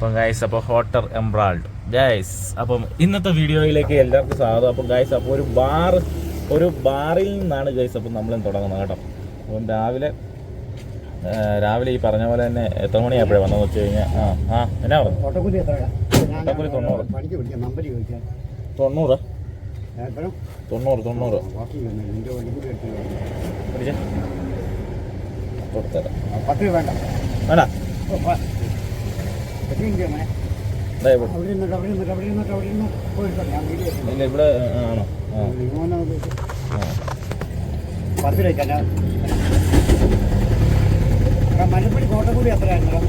അപ്പം ഗൈസ് അപ്പോൾ hotter emerald. Guys അപ്പം ഇന്നത്തെ വീഡിയോയിലേക്ക് എല്ലാവർക്കും സ്വാഗതം. അപ്പം ഗൈസ് അപ്പോൾ ഒരു ബാർ ഒരു ബാറിൽ നിന്നാണ് ഗൈസ് അപ്പം നമ്മളും തുടങ്ങുന്നത് കേട്ടോ. അപ്പം രാവിലെ രാവിലെ ഈ പറഞ്ഞ പോലെ തന്നെ എത്ര മണിയായപ്പോഴേ വന്നതെന്ന് വെച്ച് കഴിഞ്ഞാൽ ആ ആ എന്നാ പറഞ്ഞു? ഓട്ടോക്കൂലി തൊണ്ണൂറ്. തൊണ്ണൂറ്? തൊണ്ണൂറ് തൊണ്ണൂറ്. കൊടുത്തരാം. വേണ്ട. ഇല്ല ഇവിടെ ആണോ? മലപ്പള്ളി എത്രയായിരുന്നു?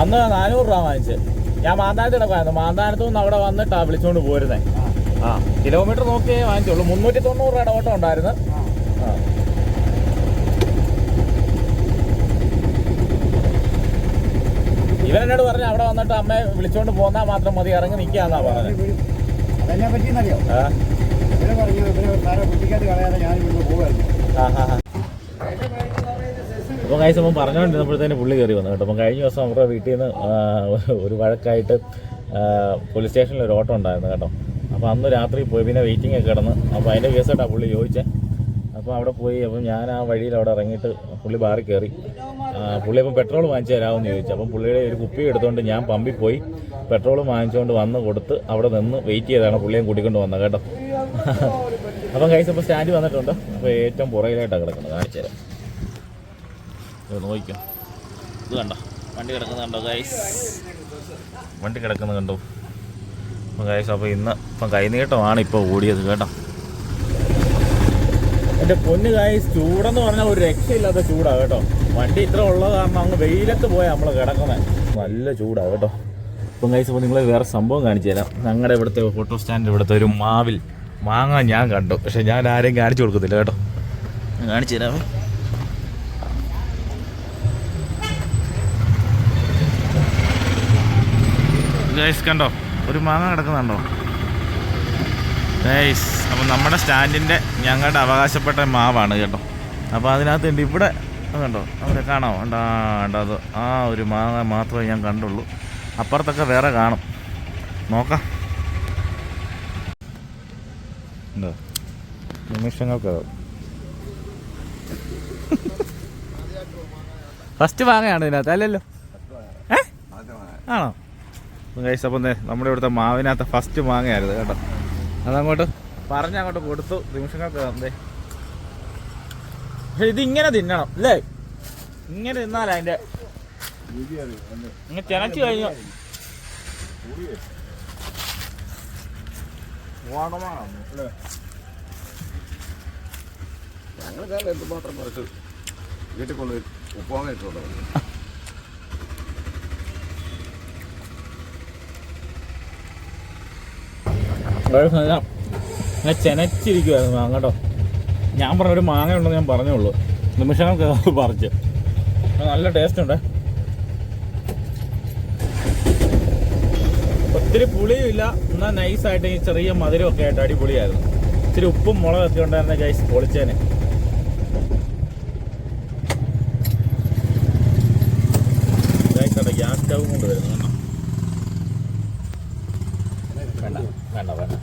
അന്ന് നാനൂറ് രൂപ വാങ്ങിച്ച്. ഞാൻ മാന്താനത്ത് കിടക്കുമായിരുന്നു മാന്താനത്തു നിന്ന് അവിടെ വന്നിട്ടാ വിളിച്ചുകൊണ്ട് പോരുന്നേ. ആ. ആ കിലോമീറ്റർ നോക്കിയേ വാങ്ങിച്ചുള്ളൂ മുന്നൂറ്റി തൊണ്ണൂറ് രൂപയുടെ ഓട്ടം ഉണ്ടായിരുന്നു ആ ആ ഇവൻ എന്നോട് പറഞ്ഞു അവിടെ വന്നിട്ട് അമ്മയെ വിളിച്ചോണ്ട് പോന്നാ മാത്രം മതി ഇറങ്ങി നിൽക്കാന്നാ പറഞ്ഞത് അതെന്നെ പറ്റിയെന്നറിയോ ഇവരെ പറഞ്ഞു ഇവരെ സാറെ കുട്ടിക്കാട്ട് കളയാതെ ഞാൻ ഇവിടുന്ന്. അപ്പോൾ കഴിച്ച് അപ്പം പറഞ്ഞുകൊണ്ടിരുന്നപ്പോഴത്തേന് പുള്ളി കയറി വന്നു കേട്ടോ. അപ്പം കഴിഞ്ഞ ദിവസം അവരുടെ വീട്ടിൽ നിന്ന് ഒരു വഴക്കായിട്ട് പോലീസ് സ്റ്റേഷനിൽ ഒരു ഓട്ടോ ഉണ്ടായിരുന്നു കേട്ടോ. അപ്പോൾ അന്ന് രാത്രി പോയി പിന്നെ വെയിറ്റിംഗ് ഒക്കെ കിടന്ന്. അപ്പോൾ അതിന്റെ കേസായിട്ടാണ് പുള്ളി ചോദിച്ചത് അപ്പോൾ അവിടെ പോയി അപ്പം ഞാൻ ആ വഴിയിൽ അവിടെ ഇറങ്ങിയിട്ട് പുള്ളി ബാറി കയറി. പുള്ളി അപ്പം പെട്രോൾ വാങ്ങിച്ചു തരാമെന്ന് ചോദിച്ചു. അപ്പം പുള്ളിയുടെ ഒരു കുപ്പി എടുത്തുകൊണ്ട് ഞാൻ പമ്പിൽ പോയി പെട്രോൾ വാങ്ങിച്ചുകൊണ്ട് വന്ന് കൊടുത്ത് അവിടെ നിന്ന് വെയിറ്റ് ചെയ്താണ് പുള്ളിയും കൂട്ടിക്കൊണ്ട് വന്നത് കേട്ടോ. അപ്പം കൈസ് അപ്പോൾ സ്റ്റാൻഡ് വന്നിട്ടുണ്ട്. അപ്പോൾ ഏറ്റവും പുറകിലായിട്ടാണ് കിടക്കുന്നത്. കാണിച്ചു തരാം. ഇത് നോക്കിക്കോ. ഇത് കണ്ടോ? വണ്ടി കിടക്കുന്നത് കണ്ടോ ഗൈസ് വണ്ടി കിടക്കുന്നത് കണ്ടോ? അപ്പം ഗൈസ് അപ്പോൾ ഇന്ന് ഇപ്പം കൈനീട്ടമാണ് ഇപ്പോൾ ഓടിയത് കേട്ടോ. എന്റെ പൊന്ന് ഗൈസ് ചൂടെന്ന് പറഞ്ഞാൽ ഒരു രക്ഷയില്ലാത്ത ചൂടാണ് കേട്ടോ. വണ്ടി ഇത്ര ഉള്ളത് കാരണം അങ്ങ് വെയിലത്ത് പോയാൽ നമ്മൾ കിടക്കുന്നത് നല്ല ചൂടാണ് കേട്ടോ. ഇപ്പം കൈസ് അപ്പോൾ നിങ്ങൾ വേറെ സംഭവം കാണിച്ചു തരാം. ഞങ്ങളുടെ ഇവിടുത്തെ ഫോട്ടോ സ്റ്റാൻഡ് ഇവിടുത്തെ ഒരു മാവിൽ മാങ്ങ ഞാൻ കണ്ടു. പക്ഷെ ഞാൻ ആരെയും കാണിച്ചു കൊടുക്കത്തില്ല കേട്ടോ. കാണിച്ചു തരാമേ ഗൈസ് കണ്ടോ? ഒരു മാങ്ങ കിടക്കുന്നുണ്ടോ? ഗൈസ് അപ്പം നമ്മുടെ സ്റ്റാൻഡിന്റെ ഞങ്ങളുടെ അവകാശപ്പെട്ട മാവാണ് കേട്ടോ. അപ്പോൾ അതിനകത്ത് ഉണ്ട് ഇവിടെ. കണ്ടോ? അവിടെ കാണാമോ? ഉണ്ടാ ഉണ്ടോ അത് ആ ഒരു മാങ്ങ മാത്രമേ ഞാൻ കണ്ടുള്ളൂ. അപ്പുറത്തൊക്കെ വേറെ കാണും. നോക്കാം. ഉണ്ടോ? നിമിഷങ്ങൾക്ക്. ഫസ്റ്റ് മാങ്ങയാണ് ഇതിനകത്ത് അല്ലല്ലോ? ഏ? ആണോ? ഗൈസ് അപ്പം നമ്മുടെ ഇവിടുത്തെ മാവിനകത്ത് ഫസ്റ്റ് മാങ്ങയായിരുന്നു കേട്ടോ. അതങ്ങോട്ട്. പറഞ്ഞങ്ങോട്ട് കൊടുത്തു. നിമിഷങ്ങൾക്ക് എന്തേ പക്ഷെ ഇത് ഇങ്ങനെ തിന്നണം അല്ലേ? ഇങ്ങനെ തിന്നാല അതിന്റെ ഇങ്ങനെ ചെനച്ചു കഴിഞ്ഞു. ഞങ്ങൾ കാലം എന്തുമാത്രം പറഞ്ഞു വീട്ടിൽ കൊണ്ട് ഉപ്പുവാങ്ങ ഇട്ടുണ്ടോ ഞാൻ ചെനച്ചിരിക്കുമായിരുന്നു മാങ്ങ കേട്ടോ. ഞാൻ പറഞ്ഞ ഒരു മാങ്ങ ഉണ്ടെന്ന് ഞാൻ പറഞ്ഞുള്ളൂ. നിമിഷങ്ങൾക്ക് പറിച്ച്. നല്ല ടേസ്റ്റ് ഉണ്ട്. ഒത്തിരി പുളിയും ഇല്ല. എന്നാൽ നൈസായിട്ട് ഈ ചെറിയ മധുരമൊക്കെ ആയിട്ട് അടിപൊളിയായിരുന്നു. ഇച്ചിരി ഉപ്പും മുളകൊക്കെ ഉണ്ടായിരുന്ന ഗൈസ് പൊളിച്ചേനെ. ഗ്യാസ് സ്റ്റവ് കൊണ്ട് വരുന്നു വേണ്ട വേണ്ട വേണ്ട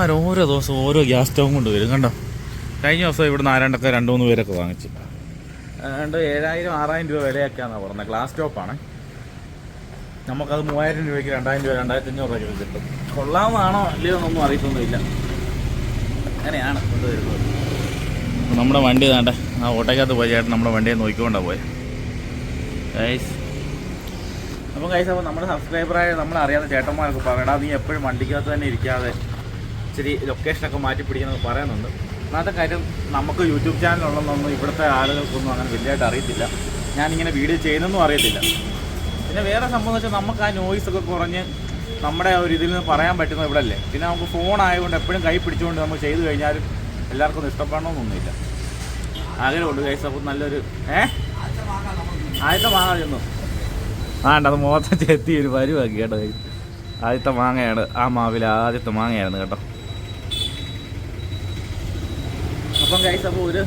മാർ ഓരോ ദിവസം ഓരോ ഗ്യാസ് സ്റ്റവും കൊണ്ട് വരും. കണ്ടോ? കഴിഞ്ഞ ദിവസം ഇവിടെ ആരാണ്ടൊക്കെ രണ്ട് മൂന്ന് പേരൊക്കെ വാങ്ങിച്ചു. രണ്ട് ഏഴായിരം ആറായിരം രൂപ വിലയൊക്കെയാണെന്നാണ് പറഞ്ഞത്. ഗ്ലാസ് സ്റ്റോപ്പാണ് നമുക്കത് മൂവായിരം രൂപയ്ക്ക് രണ്ടായിരം രൂപ രണ്ടായിരത്തി അഞ്ഞൂറ് രൂപ കിട്ടും. കൊള്ളാവുന്നതാണോ അല്ലയോ എന്നൊന്നും അറിയത്തൊന്നുമില്ല. അങ്ങനെയാണ് കൊണ്ടുവരുന്നത്. നമ്മുടെ വണ്ടി താണ്ടെ ആ ഓട്ടയ്ക്കകത്ത് പോയി ചേട്ടൻ നമ്മുടെ വണ്ടിയെ നോക്കിക്കൊണ്ടാണ് പോയത് ഗൈസ് അപ്പം കഴിച്ച അപ്പോൾ നമ്മുടെ സബ്സ്ക്രൈബറായ നമ്മൾ ചേട്ടന്മാർക്ക് പറയണം. നീ എപ്പോഴും വണ്ടിക്കകത്ത് തന്നെ ഇരിക്കാതെ ഇച്ചിരി ലൊക്കേഷനൊക്കെ മാറ്റി പിടിക്കണമെന്ന് പറയുന്നുണ്ട് ഒന്നാമത്തെ കാര്യം നമുക്ക് യൂട്യൂബ് ചാനലുള്ളതൊന്നും ഇവിടുത്തെ ആളുകൾക്കൊന്നും അങ്ങനെ വലിയതായിട്ട് അറിയത്തില്ല. ഞാനിങ്ങനെ വീഡിയോ ചെയ്യുന്നൊന്നും അറിയത്തില്ല. പിന്നെ വേറെ സംഭവം വെച്ചാൽ നമുക്ക് ആ നോയ്സൊക്കെ കുറഞ്ഞ് നമ്മുടെ ഒരു ഇതിൽ നിന്ന് പറയാൻ പറ്റുന്നത് ഇവിടെ അല്ലേ പിന്നെ നമുക്ക് ഫോൺ ആയതുകൊണ്ട് എപ്പോഴും കൈ പിടിച്ചുകൊണ്ട് നമുക്ക് ചെയ്തു കഴിഞ്ഞാലും എല്ലാവർക്കും ഒന്നും ഇഷ്ടപ്പെടണമെന്നൊന്നുമില്ല. ആഗ്രഹമുണ്ട് കൈസ് അപ്പോൾ നല്ലൊരു ഏ? ആദ്യത്തെ മാങ്ങ ചെന്നു ആണ്ട് അത് മുഖത്തെ ചെത്തി ഒരു പരുവാക്കി കേട്ടോ ആദ്യത്തെ മാങ്ങയാണ് ആ മാവിൽ ആദ്യത്തെ മാങ്ങയായിരുന്നു കേട്ടോ. അപ്പം കൈസ് അപ്പോൾ ഒരു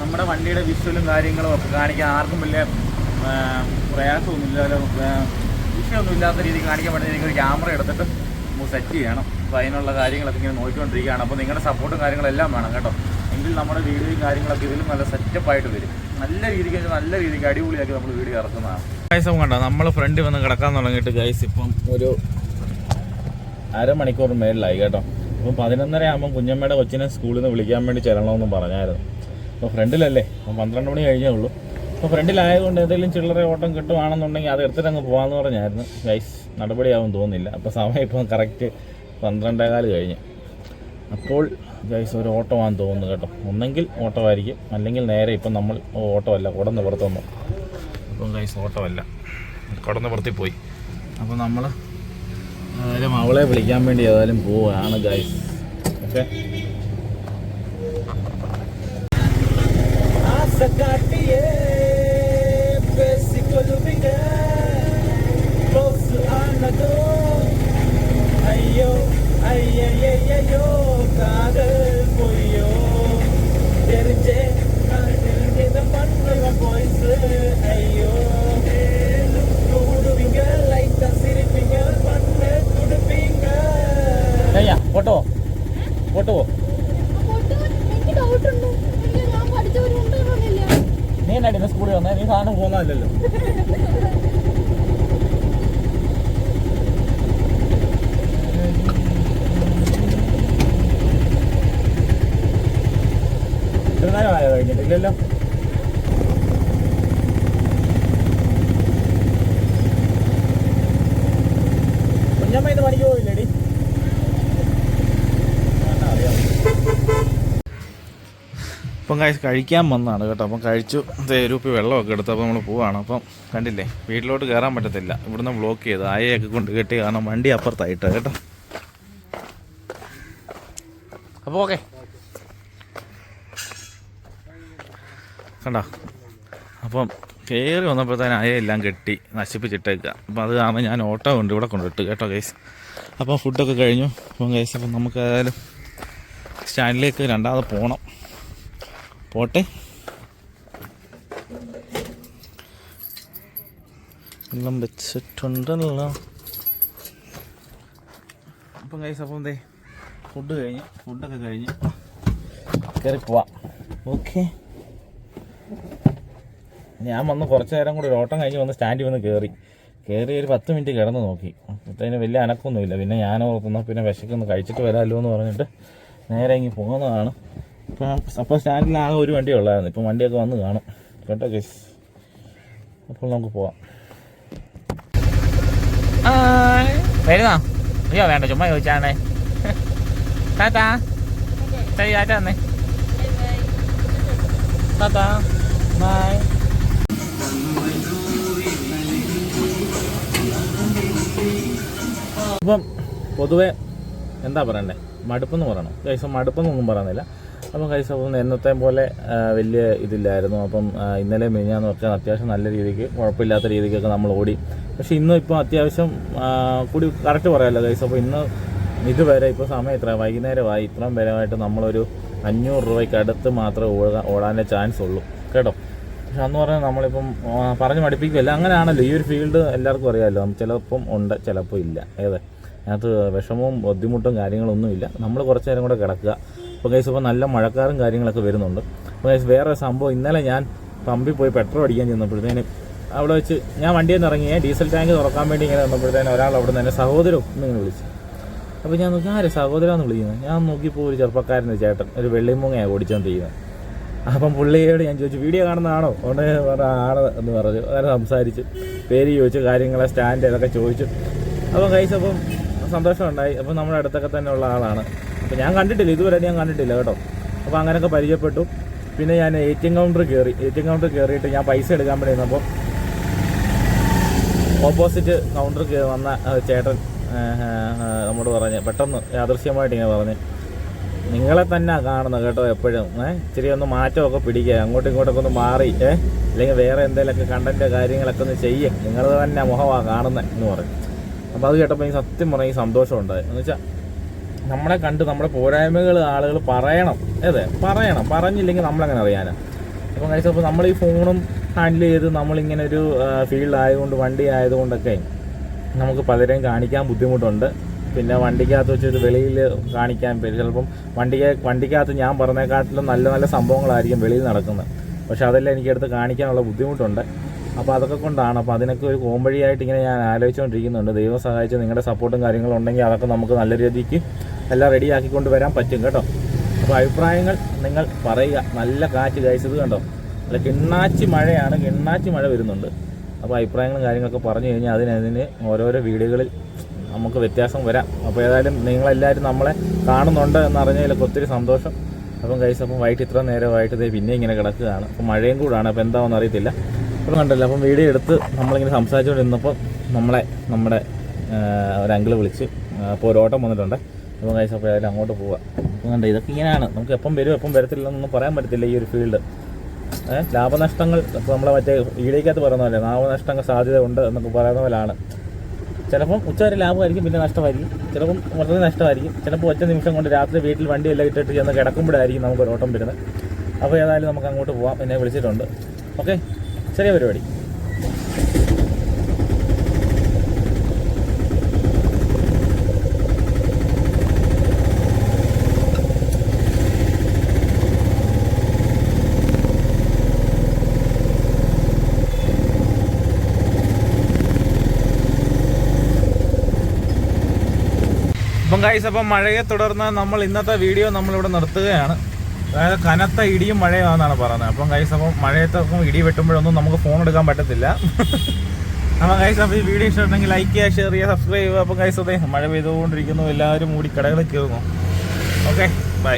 നമ്മുടെ വണ്ടിയുടെ വിഷ്വലും കാര്യങ്ങളും ഒക്കെ കാണിക്കാൻ ആർക്കും വലിയ പ്രയാസമൊന്നുമില്ല വിഷയമൊന്നും ഇല്ലാത്ത രീതിയിൽ കാണിക്കാൻ പറ്റുന്ന രീതിക്ക് ഒരു ക്യാമറ എടുത്തിട്ട് സെറ്റ് ചെയ്യണം. അപ്പോൾ അതിനുള്ള കാര്യങ്ങളൊക്കെ ഇങ്ങനെ നോക്കിക്കൊണ്ടിരിക്കുകയാണ്. അപ്പോൾ നിങ്ങളുടെ സപ്പോർട്ടും കാര്യങ്ങളെല്ലാം വേണം കേട്ടോ. എങ്കിൽ നമ്മുടെ വീഡിയോയും കാര്യങ്ങളൊക്കെ ഇതിലും നല്ല സെറ്റപ്പായിട്ട് വരും. നല്ല രീതിക്ക് നല്ല രീതിക്ക് അടിപൊളിയാക്കി നമ്മൾ വീഡിയോ ഇറക്കുന്നതാണ്. ഗൈസം കണ്ടോ നമ്മൾ ഫ്രണ്ട് വന്ന് കിടക്കാൻ തുടങ്ങിയിട്ട് ഗൈസ് ഇപ്പം ഒരു അരമണിക്കൂർ മേളിലായി കേട്ടോ. അപ്പം പതിനൊന്നര ആകുമ്പം കുഞ്ഞമ്മയുടെ കൊച്ചിനെ സ്കൂളിൽ നിന്ന് വിളിക്കാൻ വേണ്ടി ചെല്ലണമെന്നും പറഞ്ഞായിരുന്നു. അപ്പോൾ ഫ്രണ്ടിലല്ലേ? അപ്പം പന്ത്രണ്ട് മണി കഴിഞ്ഞേ ഉള്ളൂ. അപ്പോൾ ഫ്രണ്ടിലായതുകൊണ്ട് എന്തെങ്കിലും ചില്ലറ ഓട്ടം കിട്ടുവാണെന്നുണ്ടെങ്കിൽ അത് എടുത്തിട്ട് അങ്ങ് പോകാമെന്ന് പറഞ്ഞായിരുന്നു. ഗൈസ് നടപടിയാവും തോന്നുന്നില്ല. അപ്പോൾ സമയം ഇപ്പം കറക്റ്റ് പന്ത്രണ്ടേകാൽ കഴിഞ്ഞ്. അപ്പോൾ ഗൈസ് ഒരു ഓട്ടമാണെന്ന് തോന്നുന്നു കേട്ടോ. ഒന്നെങ്കിൽ ഓട്ടമായിരിക്കും. അല്ലെങ്കിൽ നേരെ ഇപ്പം നമ്മൾ ഓട്ടമല്ല കുടന്ന് പുറത്തു വന്നു. അപ്പം ഗൈസ് ഓട്ടമല്ല. കുടന്ന് പുറത്തിൽ പോയി. അപ്പോൾ നമ്മൾ ഏതായാലും അവളെ വിളിക്കാൻ വേണ്ടി ഏതായാലും പോവുകയാണ് ഗൈസ് ഓക്കെ? അയ്യോ കഴിഞ്ഞിട്ടില്ലല്ലോ. കുഞ്ഞമ്മ പണിക്ക് പോയില്ലേടി? അപ്പം കഴിച്ച് കഴിക്കാൻ വന്നതാണ് കേട്ടോ. അപ്പം കഴിച്ചു. തേരൂപ്പി വെള്ളമൊക്കെ എടുത്ത് അപ്പോൾ നമ്മൾ പോവാണ്. അപ്പം കണ്ടില്ലേ വീട്ടിലോട്ട് കയറാൻ പറ്റത്തില്ല. ഇവിടുന്ന് ബ്ലോക്ക് ചെയ്ത് ആയയൊക്കെ കൊണ്ട് കെട്ടി കാരണം വണ്ടി അപ്പുറത്തായിട്ട് കേട്ടോ. അപ്പോൾ ഓക്കെ കണ്ടോ? അപ്പം കയറി വന്നപ്പോഴത്തേനും അയ എല്ലാം കെട്ടി നശിപ്പിച്ചിട്ടേക്കുക. അപ്പം അത് കാരണം ഞാൻ ഓട്ടോ കൊണ്ട് ഇവിടെ കൊണ്ടിട്ട് കേട്ടോ കേസ് അപ്പം ഫുഡൊക്കെ കഴിഞ്ഞു. അപ്പം കേസ് അപ്പം നമുക്ക് ഏതായാലും സ്റ്റാൻഡിലേക്ക് രണ്ടാമത് പോകണം പോട്ടെ? എല്ലാം വെച്ചിട്ടുണ്ടല്ലോ. അപ്പം കൈസ് അപ്പം എന്തേ ഫുഡ് കഴിഞ്ഞ്. ഫുഡൊക്കെ കഴിഞ്ഞ്. കയറി പോവാം. ഓക്കെ ഞാൻ വന്ന് കുറച്ച് നേരം കൂടി ഒരു ഓട്ടം കഴിഞ്ഞ് വന്ന് സ്റ്റാൻഡിൽ വന്ന് കയറി കയറി ഒരു പത്ത് മിനിറ്റ് കിടന്ന് നോക്കി. അപ്പോഴത്തേന് വലിയ അനക്കൊന്നുമില്ല. പിന്നെ ഞാൻ ഓർക്കുന്ന പിന്നെ വിശക്കൊന്ന്. കഴിച്ചിട്ട് വരാമല്ലോ എന്ന് പറഞ്ഞിട്ട് നേരെ ഇങ്ങി പോകുന്നതാണ്. ഇപ്പം അപ്പോൾ സ്റ്റാൻഡിൽ ആകെ ഒരു വണ്ടി ഉള്ളായിരുന്നു. ഇപ്പം വണ്ടിയൊക്കെ വന്ന് കാണും. കേട്ടോ കേസ് അപ്പോൾ നമുക്ക് പോവാം. വരുന്നോ? അയ്യോ വേണ്ട. ചുമ്മാ ചോദിച്ചാണേ. താത്താ. ശരി ആറ്റ താത്താ ബൈ ഇപ്പം പൊതുവെ എന്താ പറയണ്ടേ? മടുപ്പെന്ന് പറയണം. കൈസ മടുപ്പെന്നൊന്നും പറയുന്നില്ല അപ്പം കൈസ എന്നത്തെ പോലെ വലിയ ഇതില്ലായിരുന്നു. അപ്പം ഇന്നലെ മിനിഞ്ഞാന്ന് പറഞ്ഞാൽ അത്യാവശ്യം നല്ല രീതിക്ക് കുഴപ്പമില്ലാത്ത രീതിക്കൊക്കെ നമ്മൾ ഓടി. പക്ഷെ ഇന്നും ഇപ്പോൾ അത്യാവശ്യം കൂടി കറക്റ്റ് പറയാമല്ലോ കൈസ അപ്പോൾ ഇന്ന് ഇതുവരെ ഇപ്പോൾ സമയം ഇത്ര വൈകുന്നേരമായി. ഇത്രയും വരമായിട്ട് നമ്മളൊരു അഞ്ഞൂറ് രൂപയ്ക്ക് അടുത്ത് മാത്രമേ ഓടാൻ ഓടാനേ ചാൻസ് ഉള്ളൂ. കേട്ടോ? അന്ന് പറഞ്ഞാൽ നമ്മളിപ്പം പറഞ്ഞു മടുപ്പിക്കില്ല അങ്ങനെയാണല്ലോ ഈ ഒരു ഫീൽഡ് എല്ലാവർക്കും അറിയാമല്ലോ. ചിലപ്പം ഉണ്ട് ചിലപ്പോൾ ഇല്ല. ഏതെ? അതിനകത്ത് വിഷമവും ബുദ്ധിമുട്ടും കാര്യങ്ങളൊന്നും ഇല്ല. നമ്മൾ കുറച്ച് നേരം കൂടെ കിടക്കുക. ഇപ്പോൾ കേസ് ഇപ്പോൾ നല്ല മഴക്കാരും കാര്യങ്ങളൊക്കെ വരുന്നുണ്ട്. അപ്പോൾ കേസ് വേറെ സംഭവം ഇന്നലെ ഞാൻ പമ്പിൽ പോയി പെട്രോൾ അടിക്കാൻ ചെന്നപ്പോഴത്തേനും അവിടെ വെച്ച് ഞാൻ വണ്ടിയിൽ നിന്ന് ഇറങ്ങി ഡീസൽ ടാങ്ക് തുറക്കാൻ വേണ്ടി ഇങ്ങനെ വന്നപ്പോഴത്തേനും ഒരാൾ അവിടെ നിന്ന് എന്റെ സഹോദരം എന്നിങ്ങനെ വിളിച്ചു. അപ്പോൾ ഞാൻ നോക്കി ആരെ സഹോദരാന്ന് വിളിക്കുന്നത്? ഞാൻ നോക്കിപ്പോൾ ഒരു ചെറുപ്പക്കാരന്റെ ചേട്ടൻ ഒരു വെള്ളിമുങ്ങയാണ് ഓടിച്ചോണ്ടിരിക്കുന്നത് അപ്പം പുള്ളിയോട് ഞാൻ ചോദിച്ചു വീഡിയോ കാണുന്നതാണോ? ഉടനെ പറഞ്ഞ ആണ് എന്ന് പറഞ്ഞു. അങ്ങനെ സംസാരിച്ചു. പേര് ചോദിച്ചു കാര്യങ്ങളെ സ്റ്റാൻഡ് ഇതൊക്കെ ചോദിച്ചു. അപ്പം കൈസ് അപ്പം സന്തോഷമുണ്ടായി. അപ്പം നമ്മുടെ അടുത്തൊക്കെ തന്നെ ഉള്ള ആളാണ്. അപ്പം ഞാൻ കണ്ടിട്ടില്ല ഇതുവരെ ഞാൻ കണ്ടിട്ടില്ല കേട്ടോ. അപ്പോൾ അങ്ങനെയൊക്കെ പരിചയപ്പെട്ടു. പിന്നെ ഞാൻ എ ടി എം കൗണ്ടർ കയറി. എ ടി എം കൗണ്ടർ കയറിയിട്ട് ഞാൻ പൈസ എടുക്കാൻ വേണ്ടി വന്നപ്പോൾ ഓപ്പോസിറ്റ് കൗണ്ടർ വന്ന ചേട്ടൻ നമ്മോട് പറഞ്ഞ് പെട്ടെന്ന് യാദൃശ്യമായിട്ട് ഇങ്ങനെ പറഞ്ഞ് നിങ്ങളെ തന്നെ കാണുന്നത് കേട്ടോ എപ്പോഴും ഏഹ് ഇച്ചിരി ഒന്ന് മാറ്റമൊക്കെ പിടിക്കുക. അങ്ങോട്ടും ഇങ്ങോട്ടൊക്കെ ഒന്ന് മാറി ഏഹ് അല്ലെങ്കിൽ വേറെ എന്തെങ്കിലുമൊക്കെ കണ്ടന്റ് കാര്യങ്ങളൊക്കെ ഒന്ന് ചെയ്യേ. നിങ്ങൾ തന്നെ മുഖമാണ് കാണുന്നത് എന്ന് പറയും. അപ്പോൾ അത് കേട്ടപ്പോൾ എനിക്ക് സത്യം പറഞ്ഞാൽ ഈ സന്തോഷമുണ്ടായി എന്ന് വെച്ചാൽ നമ്മളെ കണ്ട് നമ്മുടെ പോരായ്മകൾ ആളുകൾ പറയണം. അതെ പറയണം. പറഞ്ഞില്ലെങ്കിൽ നമ്മളെങ്ങനെ അറിയാനാ. അപ്പം കഴിച്ച അപ്പോൾ നമ്മൾ ഈ ഫോണും ഹാൻഡിൽ ചെയ്ത് നമ്മളിങ്ങനെ ഒരു ഫീൽഡ് ആയതുകൊണ്ട് വണ്ടി ആയതുകൊണ്ടൊക്കെ നമുക്ക് പലരെയും കാണിക്കാൻ ബുദ്ധിമുട്ടുണ്ട്. പിന്നെ വണ്ടിക്കകത്ത് വെച്ചൊരു വെളിയിൽ കാണിക്കാൻ പറ്റും. ചിലപ്പം വണ്ടിക്ക് വണ്ടിക്കകത്ത് ഞാൻ പറഞ്ഞേക്കാട്ടിലും നല്ല നല്ല സംഭവങ്ങളായിരിക്കും വെളിയിൽ നടക്കുന്നത്. പക്ഷെ അതെല്ലാം എനിക്കെടുത്ത് കാണിക്കാനുള്ള ബുദ്ധിമുട്ടുണ്ട്. അപ്പോൾ അതൊക്കെ കൊണ്ടാണ് അപ്പോൾ അതിനൊക്കെ ഒരു കോമ്പഴിയായിട്ട് ഇങ്ങനെ ഞാൻ ആലോചിച്ചുകൊണ്ടിരിക്കുന്നുണ്ട് ദൈവം സഹായിച്ച് നിങ്ങളുടെ സപ്പോർട്ടും കാര്യങ്ങളും ഉണ്ടെങ്കിൽ അതൊക്കെ നമുക്ക് നല്ല രീതിക്ക് എല്ലാം റെഡിയാക്കിക്കൊണ്ട് വരാൻ പറ്റും കേട്ടോ. അപ്പോൾ അഭിപ്രായങ്ങൾ നിങ്ങൾ പറയുക. നല്ല കാറ്റ് കഴിച്ചത് കണ്ടോ? അല്ല കിണ്ണാച്ചി മഴയാണ്. കിണ്ണാച്ചി മഴ വരുന്നുണ്ട്. അപ്പോൾ അഭിപ്രായങ്ങളും കാര്യങ്ങളൊക്കെ പറഞ്ഞു കഴിഞ്ഞാൽ അതിനതിന് ഓരോരോ വീഡിയോകളിൽ നമുക്ക് വ്യത്യാസം വരാം. അപ്പോൾ ഏതായാലും നിങ്ങളെല്ലാവരും നമ്മളെ കാണുന്നുണ്ട് എന്ന് അറിഞ്ഞതിലൊക്കെ ഒത്തിരി സന്തോഷം. അപ്പം കൈസ് അപ്പം വൈകിട്ട് ഇത്ര നേരമായിട്ട് ദേ പിന്നെ ഇങ്ങനെ കിടക്കുകയാണ്. അപ്പം മഴയും കൂടാണ് അപ്പോൾ എന്താണെന്ന് അറിയത്തില്ല. അപ്പം കണ്ടല്ലോ അപ്പം വീഡിയോ എടുത്ത് നമ്മളിങ്ങനെ സംസാരിച്ചുകൊണ്ടിരുന്നപ്പോൾ നമ്മളെ നമ്മുടെ ഒരു വിളിച്ച് അപ്പോൾ ഒരു ഓട്ടം വന്നിട്ടുണ്ട്. അപ്പം കൈസ് അപ്പോൾ ഏതായാലും അങ്ങോട്ട് പോവാം. അപ്പം കണ്ടോ ഇതൊക്കെ ഇങ്ങനെയാണ്. നമുക്ക് എപ്പം വരും എപ്പം വരത്തില്ലെന്നൊന്നും പറയാൻ പറ്റത്തില്ല ഈ ഒരു ഫീൽഡ് ലാഭനഷ്ടങ്ങൾ ഇപ്പോൾ നമ്മളെ മറ്റേ ഈടേക്കകത്ത് പറയുന്ന പോലെ ലാഭനഷ്ടങ്ങൾ സാധ്യത ഉണ്ട് എന്നൊക്കെ പറയുന്ന പോലെയാണ്. ചിലപ്പം ഉച്ചവരെ ലാഭമായിരിക്കും പിന്നെ നഷ്ടമായിരിക്കും. ചിലപ്പം വളരെ നഷ്ടമായിരിക്കും. ചിലപ്പോൾ ഒറ്റ നിമിഷം കൊണ്ട് രാത്രി വീട്ടിൽ വണ്ടിയെല്ലാം ഇട്ടിട്ട് ചെന്ന് കിടക്കുമ്പോഴായിരിക്കും നമുക്ക് ഒരു ഓട്ടം വരുന്നത്. അപ്പോൾ ഏതായാലും നമുക്ക് അങ്ങോട്ട് പോവാം. എന്നെ വിളിച്ചിട്ടുണ്ട്. ഓക്കെ ചെറിയ പരിപാടി. അപ്പം കൈസ് അപ്പം മഴയെ തുടർന്ന് നമ്മൾ ഇന്നത്തെ വീഡിയോ നമ്മളിവിടെ നിർത്തുകയാണ്. അതായത് കനത്ത ഇടിയും മഴയാണെന്നാണ് പറയുന്നത്. അപ്പം കൈസ് അപ്പം മഴയത്തൊക്കെ ഇടി വെട്ടുമ്പോഴൊന്നും നമുക്ക് ഫോൺ എടുക്കാൻ പറ്റത്തില്ല. അപ്പം കൈസ് അപ്പം ഈ വീഡിയോ ഇഷ്ടമുണ്ടെങ്കിൽ ലൈക്ക് ചെയ്യുക ഷെയർ ചെയ്യുക സബ്സ്ക്രൈബ് ചെയ്യുക. അപ്പം കൈസ് അതെ മഴ പെയ്തുകൊണ്ടിരിക്കുന്നു. എല്ലാവരും മൂടി കടകളിൽ കയറുന്നു. Okay bye